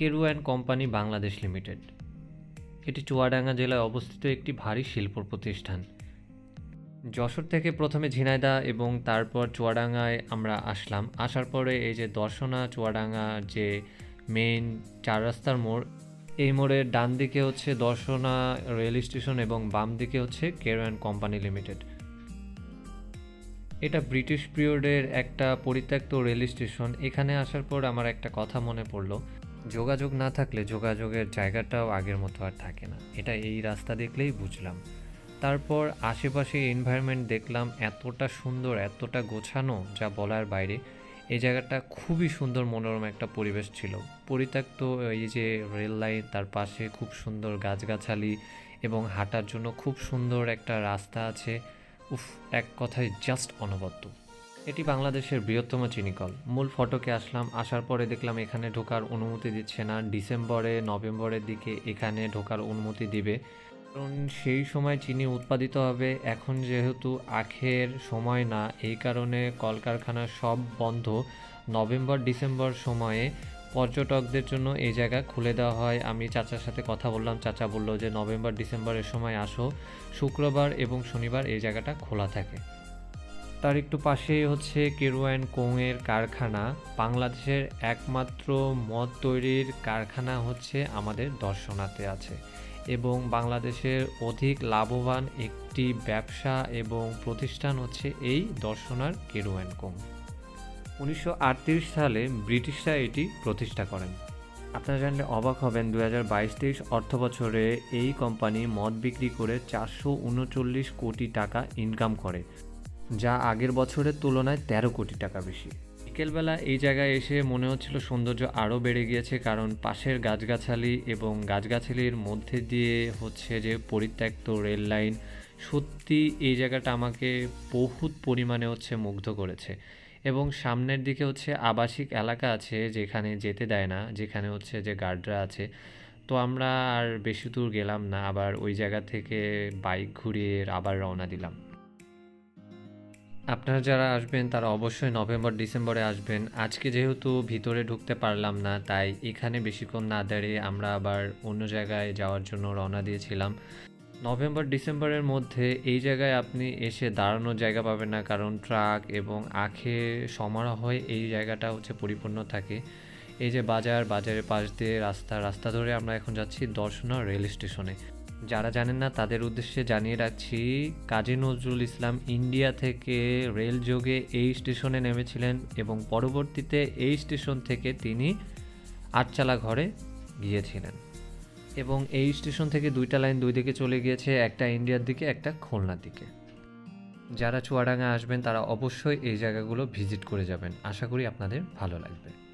Carew and company Bangladesh limited. এটি চুয়াডাঙ্গা জেলায় অবস্থিত একটি ভারী শিল্প প্রতিষ্ঠান। যশোর থেকে প্রথমে ঝিনাইদা এবং তারপর চুয়াডাঙ্গায় আমরা আসলাম। আসার পরে এই যে দর্শনা, চুয়াডাঙ্গা যে মেইন চার রাস্তার মোড়, এই মোড়ের ডান দিকে হচ্ছে দর্শনা রেল স্টেশন এবং বাম দিকে হচ্ছে কেরু অ্যান্ড কোম্পানি লিমিটেড। এটা ব্রিটিশ পিরিয়ডের একটা পরিত্যক্ত রেল স্টেশন এখানে আসার পর আমার একটা কথা মনে পড়ল। যোগাযোগ না থাকলে যোগাযোগের জায়গাটাও আগের মতো আর থাকে না। এটা এই রাস্তা দেখলেই বুঝলাম। তারপর আশেপাশে এনভায়রনমেন্ট দেখলাম এতটা সুন্দর, এতটা গোছানো যা বলার বাইরে। এই জায়গাটা খুবই সুন্দর, মনোরম একটা পরিবেশ ছিল। পরিত্যক্ত এই যে রেল লাইন তার পাশে খুব সুন্দর গাছগাছালি এবং হাঁটার জন্য খুব সুন্দর একটা রাস্তা আছে। উফ, এক কথায় জাস্ট অনবদ্য। এটি বাংলাদেশের বৃহত্তম চিনিকল। মূল ফটকে আসলাম, আসার পরে দেখলাম এখানে ঢোকার অনুমতি দিচ্ছে না। ডিসেম্বরে, নভেম্বরের দিকে এখানে ঢোকার অনুমতি দিবে। কারণ সেই সময় চিনি উৎপাদিত হবে। এখন যেহেতু আখের সময় না, এই কারণে কলকারখানা সব বন্ধ। নভেম্বর, ডিসেম্বর সময়ে পর্যটকদের জন্য এই জায়গা খুলে দেওয়া হয়। আমি চাচার সাথে কথা বললাম। চাচা বলল যে, নভেম্বর, ডিসেম্বরের সময় আসো। শুক্রবার এবং শনিবার এই জায়গাটা খোলা থাকে। তার একটু পাশেই হচ্ছে কেরু অ্যান্ড কোংয়ের কারখানা। বাংলাদেশের একমাত্র মদ তৈরির কারখানা হচ্ছে আমাদের দর্শনাতে আছে এবং বাংলাদেশের অধিক লাভবান একটি ব্যবসা এবং প্রতিষ্ঠান হচ্ছে এই দর্শনার কেরু অ্যান্ড কোং। উনিশশো আটত্রিশ সালে ব্রিটিশরা এটি প্রতিষ্ঠা করেন। আপনারা জানলে অবাক হবেন দু হাজার বাইশ তেইশ অর্থ বছরে এই কোম্পানি মদ বিক্রি করে চারশো উনচল্লিশ কোটি টাকা ইনকাম করে। যা আগের বছরের তুলনায় তেরো কোটি টাকা বেশি। বিকেলবেলা এই জায়গায় এসে মনে হচ্ছিল সৌন্দর্য আরও বেড়ে গিয়েছে, কারণ পাশের গাছগাছালি এবং গাছগাছালির মধ্যে দিয়ে হচ্ছে যে পরিত্যক্ত রেল লাইন সত্যি এই জায়গাটা আমাকে বহুত পরিমাণে হচ্ছে মুগ্ধ করেছে। এবং সামনের দিকে হচ্ছে আবাসিক এলাকা আছে যেখানে যেতে দেয় না, যেখানে হচ্ছে যে গার্ডরা আছে। তো আমরা আর বেশি দূর গেলাম না, আবার ওই জায়গা থেকে বাইক ঘুরিয়ে আবার রওনা দিলাম। আপনারা যারা আসবেন, তারা অবশ্যই নভেম্বর, ডিসেম্বরে আসবেন। আজকে যেহেতু ভিতরে ঢুকতে পারলাম না, তাই এখানে বেশিক্ষণ না দাঁড়িয়ে আমরা আবার অন্য জায়গায় যাওয়ার জন্য রওনা দিয়েছিলাম। নভেম্বর, ডিসেম্বরের মধ্যে এই জায়গায় আপনি এসে দাঁড়ানোর জায়গা পাবেন না, কারণ ট্রাক এবং আখে সমারোহে এই জায়গাটা হচ্ছে পরিপূর্ণ থাকে। এই যে বাজার, বাজারের পাশ দিয়ে রাস্তা রাস্তা ধরে আমরা এখন যাচ্ছি দর্শনা রেল স্টেশনে। যারা জানেন না, তাদের উদ্দেশ্যে জানিয়ে রাখছি, কাজী নজরুল ইসলাম ইন্ডিয়া থেকে রেল যোগে এই স্টেশনে নেমেছিলেন এবং পরবর্তীতে এই স্টেশন থেকে তিনি আটচালা ঘরে গিয়েছিলেন। এবং এই স্টেশন থেকে দুইটা লাইন দুই দিকে চলে গিয়েছে, একটা ইন্ডিয়ার দিকে, একটা খুলনার দিকে। যারা চুয়াডাঙ্গা আসবেন, তারা অবশ্যই এই জায়গাগুলো ভিজিট করে যাবেন। আশা করি আপনাদের ভালো লাগবে।